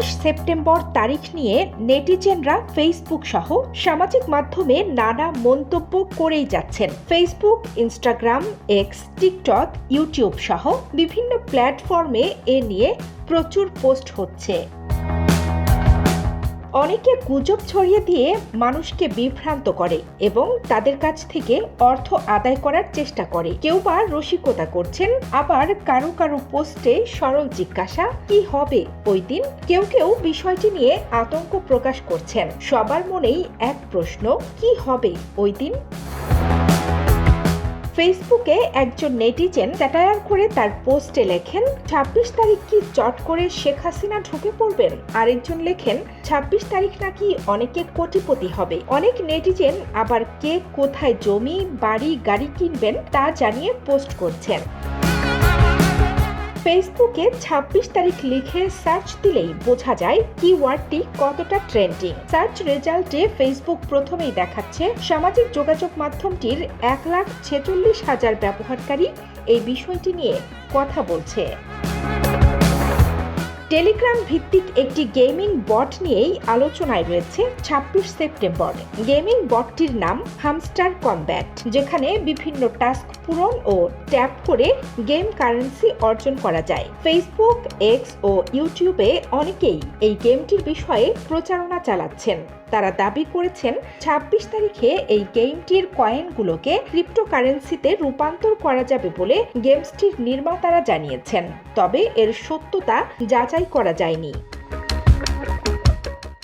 ছাব্বিশ সেপ্টেম্বর তারিখ নিয়ে নেটিজেনরা ফেসবুক সহ সামাজিক মাধ্যমে নানা মন্তব্য করেই যাচ্ছেন। Facebook, Instagram, X, TikTok YouTube সহ বিভিন্ন প্ল্যাটফর্মে এ নিয়ে প্রচুর পোস্ট হচ্ছে। অনেকে গুজব ছড়িয়ে দিয়ে মানুষকে বিভ্রান্ত করে এবং তাদের কাছ থেকে অর্থ আদায় করার চেষ্টা করে। কেউ বা রসিকতা করছেন, আবার কারও কারও পোস্টে সরল জিজ্ঞাসা, কি হবে ওই দিন? কেউ কেউ বিষয়টি নিয়ে আতঙ্ক প্রকাশ করছেন। সবার মনেই এক প্রশ্ন, কি হবে ওই দিন? ফেসবুকে একজন নেটিজেন স্যাটায়ার করে তার পোস্টে লেখেন, ছাব্বিশ তারিখ কি চট করে শেখ হাসিনা ঢুকে পড়বেন? আরেকজন লেখেন, ছাব্বিশ তারিখ নাকি অনেকে কোটিপতি হবে। অনেক নেটিজেন আবার কে কোথায় জমি, বাড়ি, গাড়ি কিনবেন তা জানিয়ে পোস্ট করছেন। ফেসবুকে ২৬ তারিখ লিখে সার্চ দিলেই বোঝা যায় কিওয়ার্ডটি কতটা ট্রেন্ডিং। সার্চ রেজাল্টে ফেসবুক প্রথমেই দেখাচ্ছে সামাজিক যোগাযোগ মাধ্যমটির এক লাখ ছেচল্লিশ হাজার ব্যবহারকারী এই বিষয়টি নিয়ে কথা বলছে। টেলিগ্রাম ভিত্তিক একটি গেমিং বট নিয়েই আলোচনায় রয়েছে ২৬ সেপ্টেম্বর। গেমিং বটটির নাম হামস্টার কমব্যাট, যেখানে বিভিন্ন টাস্ক পূরণ ও ট্যাপ করে গেম কারেন্সি অর্জন করা যায়। ফেসবুক, এক্স ও ইউটিউবে অনেকেই এই গেমটির বিষয়ে প্রচারণা চালাচ্ছেন। তারা দাবি করেছেন ২৬ তারিখে এই গেমটির কয়েনগুলোকে ক্রিপ্টোকারেন্সিতে রূপান্তর করা যাবে বলে গেমসটির নির্মাতারা জানিয়েছেন। তবে এর সত্যতা যাচাই করা যায়নি।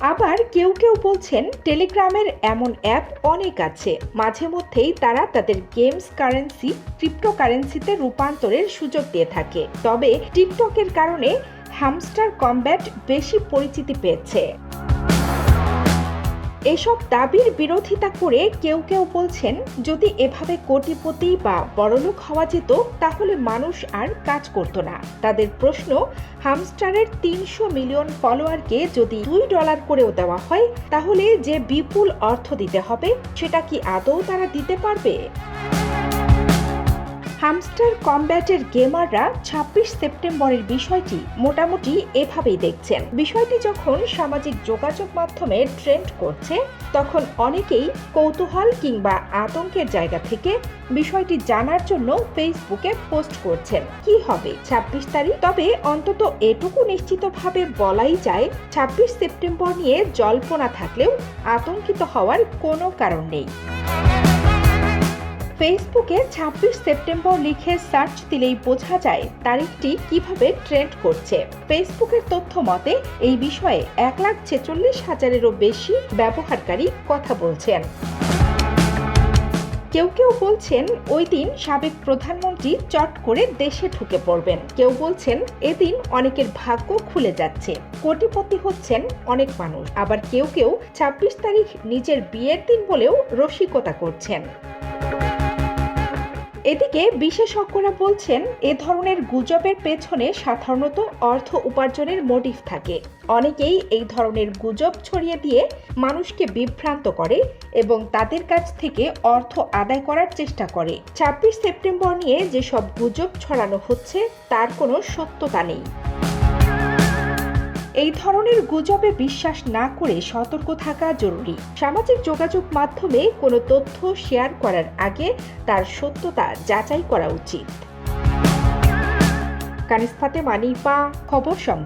আবার কেউ কেউ বলছেন, টেলিগ্রামের এমন অ্যাপ অনেক আছে। মাঝে মধ্যেই তারা তাদের গেমস কারেন্সি, ক্রিপ্টোকারেন্সিতে রূপান্তরের সুযোগ দিয়ে থাকে। তবে টিকটকের কারণে হ্যামস্টার কমব্যাট বেশি পরিচিতি পেয়েছে। এসব দাবির বিরোধিতা করে কেউ কেউ বলছেন, যদি এভাবে কোটিপতি বা বড়লোক হওয়া যেত, তাহলে মানুষ আর কাজ করতো না। তাদের প্রশ্ন, হামস্টারের তিনশো মিলিয়ন ফলোয়ারকে যদি দুই ডলার করেও দেওয়া হয়, তাহলে যে বিপুল অর্থ দিতে হবে, সেটা কি আদৌ তারা দিতে পারবে? হামস্টার কমব্যাটের গেমাররা ছাব্বিশ সেপ্টেম্বরের বিষয়টি মোটামুটি এভাবেই দেখছেন। বিষয়টি যখন সামাজিক যোগাযোগ মাধ্যমে ট্রেন্ড করছে, তখন অনেকেই কৌতূহল কিংবা আতঙ্কের জায়গা থেকে বিষয়টি জানার জন্য ফেসবুকে পোস্ট করছেন। কি হবে ছাব্বিশ তারিখ? তবে অন্তত এটুকু নিশ্চিতভাবে বলাই যায়, ছাব্বিশ সেপ্টেম্বর নিয়ে জল্পনা থাকলেও আতঙ্কিত হওয়ার কোনো কারণ নেই। ফেসবুকে ২৬ সেপ্টেম্বর লিখে সার্চ দিলেই বোঝা যায় তারিখটি কীভাবে ট্রেন্ড করছে। ফেসবুকের তথ্য মতে, এই বিষয়ে এক লাখ ছেচল্লিশ হাজারেরও বেশি ব্যবহারকারী কথা বলছেন। কেউ কেউ বলছেন, ওই দিন সাবেক প্রধানমন্ত্রী চট করে দেশে ঢুকে পড়বেন। কেউ বলছেন, এদিন অনেকের ভাগ্য খুলে যাচ্ছে। কোটিপতি হচ্ছেন অনেক মানুষ। আবার কেউ কেউ ২৬ তারিখ নিজের বিয়ের দিন বলেও রসিকতা করছেন। এদিকে বিশেষজ্ঞরা বলছেন, এ ধরনের গুজবের পেছনে সাধারণত অর্থ উপার্জনের মোটিভ থাকে। অনেকেই এই ধরনের গুজব ছড়িয়ে দিয়ে মানুষকে বিভ্রান্ত করে এবং তাদের কাছ থেকে অর্থ আদায় করার চেষ্টা করে। ছাব্বিশ সেপ্টেম্বর নিয়ে যেসব গুজব ছড়ানো হচ্ছে, তার কোনো সত্যতা নেই। এই ধরনের গুজবে বিশ্বাস না করে সতর্ক থাকা জরুরি। সামাজিক যোগাযোগ মাধ্যমে কোনো তথ্য শেয়ার করার আগে তার সত্যতা যাচাই করা উচিত। কানিস্তাতে মানিপা, খবর সম